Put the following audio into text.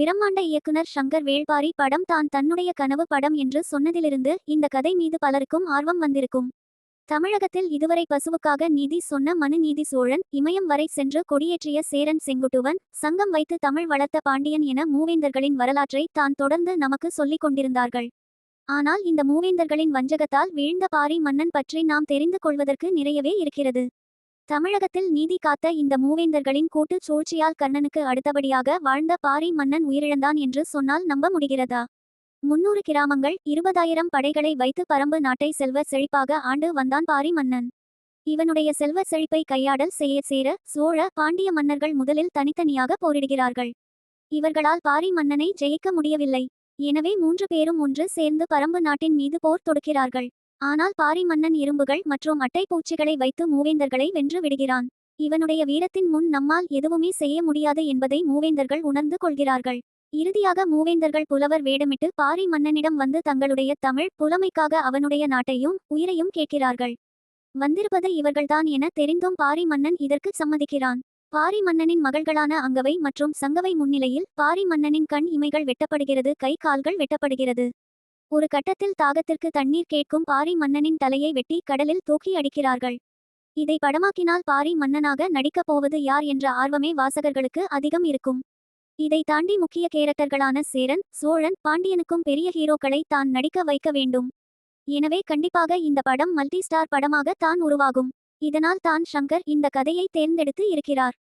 பிரம்மாண்ட இயக்குனர் ஷங்கர் வேள்பாரி படம் தான் தன்னுடைய கனவு படம் என்று சொன்னதிலிருந்து இந்த கதை மீது பலருக்கும் ஆர்வம் வந்திருக்கும். தமிழகத்தில் இதுவரை பசுவுக்காக நீதி சொன்ன மனு நீதி சோழன் இமயம் வரை சென்று கொடியேற்றிய சேரன் செங்குட்டுவன் சங்கம் வைத்து தமிழ் வளர்த்த பாண்டியன் என மூவேந்தர்களின் வரலாற்றை தான் தொடர்ந்து நமக்கு சொல்லிக் கொண்டிருந்தார்கள். ஆனால் இந்த மூவேந்தர்களின் வஞ்சகத்தால் வீழ்ந்த பாரி மன்னன் பற்றி நாம் தெரிந்து கொள்வதற்கு நிறையவே இருக்கிறது. தமிழகத்தில் நீதி காத்த இந்த மூவேந்தர்களின் கூட்டுச் சூழ்ச்சியால் கர்ணனுக்கு அடுத்தபடியாக வாழ்ந்த பாரி மன்னன் உயிரிழந்தான் என்று சொன்னால் நம்ப முடிகிறதா? முன்னூறு கிராமங்கள் இருபதாயிரம் படைகளை வைத்து பரம்பு நாட்டை செல்வ செழிப்பாக ஆண்டு வந்தான் பாரி மன்னன். இவனுடைய செல்வ செழிப்பை கையாடல் செய்ய சேர சோழ பாண்டிய மன்னர்கள் முதலில் தனித்தனியாக போரிடுகிறார்கள். இவர்களால் பாரி மன்னனை ஜெயிக்க முடியவில்லை. எனவே மூன்று பேரும் ஒன்று சேர்ந்து பரம்பு நாட்டின் மீது போர் தொடுக்கிறார்கள். ஆனால் பாரி மன்னன் இரும்புகள் மற்றும் அட்டை பூச்சிகளை வைத்து மூவேந்தர்களை வென்று விடுகிறான். இவனுடைய வீரத்தின் முன் நம்மால் எதுவுமே செய்ய முடியாது என்பதை மூவேந்தர்கள் உணர்ந்து கொள்கிறார்கள். இறுதியாக மூவேந்தர்கள் புலவர் வேடமிட்டு பாரி மன்னனிடம் வந்து தங்களுடைய தமிழ் புலமைக்காக அவனுடைய நாட்டையும் உயிரையும் கேட்கிறார்கள். வந்திருப்பது இவர்கள்தான் என தெரிந்தும் பாரி மன்னன் இதற்கு சம்மதிக்கிறான். பாரி மன்னனின் மகள்களான அங்கவை மற்றும் சங்கவை முன்னிலையில் பாரி மன்னனின் கண் இமைகள் வெட்டப்படுகிறது கை கால்கள் வெட்டப்படுகிறது. ஒரு கட்டத்தில் தாகத்திற்கு தண்ணீர் கேட்கும் பாரி மன்னனின் தலையை வெட்டி கடலில் தூக்கி அடிக்கிறார்கள். இதை படமாக்கினால் பாரி மன்னனாக நடிக்கப் போவது யார் என்ற ஆர்வமே வாசகர்களுக்கு அதிகம் இருக்கும். இதை தாண்டி முக்கிய கேரக்டர்களான சேரன் சோழன் பாண்டியனுக்கும் பெரிய ஹீரோக்களை தான் நடிக்க வைக்க வேண்டும். எனவே கண்டிப்பாக இந்த படம் மல்டி ஸ்டார் படமாக தான் உருவாகும். இதனால் தான் ஷங்கர் இந்த கதையை தேர்ந்தெடுத்து இருக்கிறார்.